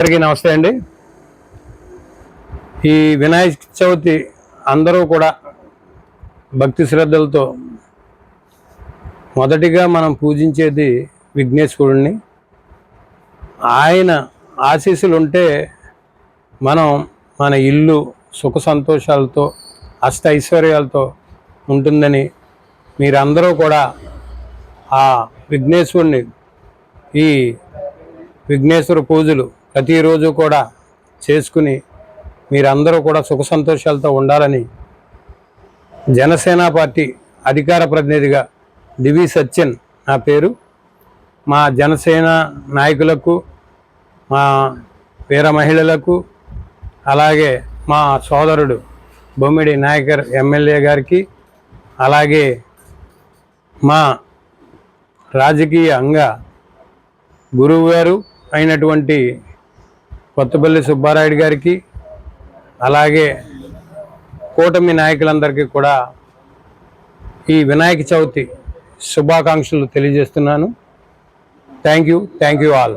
అందరికీ నమస్తే అండి. ఈ వినాయక చవితి అందరూ కూడా భక్తి శ్రద్ధలతో మొదటిగా మనం పూజించేది విఘ్నేశ్వరుణ్ణి. ఆయన ఆశీస్సులు ఉంటే మనం మన ఇల్లు సుఖ సంతోషాలతో అష్ట ఐశ్వర్యాలతో ఉంటుందని మీరందరూ కూడా ఆ విఘ్నేశ్వరుణ్ణి ఈ విఘ్నేశ్వర పూజలు ప్రతిరోజు కూడా చేసుకుని మీరందరూ కూడా సుఖ సంతోషాలతో ఉండాలని జనసేన పార్టీ అధికార ప్రతినిధిగా దివి సత్యన్ నా పేరు. మా జనసేన నాయకులకు మా వీర మహిళలకు అలాగే మా సోదరుడు బొమ్మిడి నాయకర్ ఎమ్మెల్యే గారికి అలాగే మా రాజకీయ అంగ గురువు గారు అయినటువంటి కొత్తపల్లి సుబ్బారాయుడు గారికి అలాగే కూటమి నాయకులందరికీ కూడా ఈ వినాయక చవితి శుభాకాంక్షలు తెలియజేస్తున్నాను. Thank you thank you all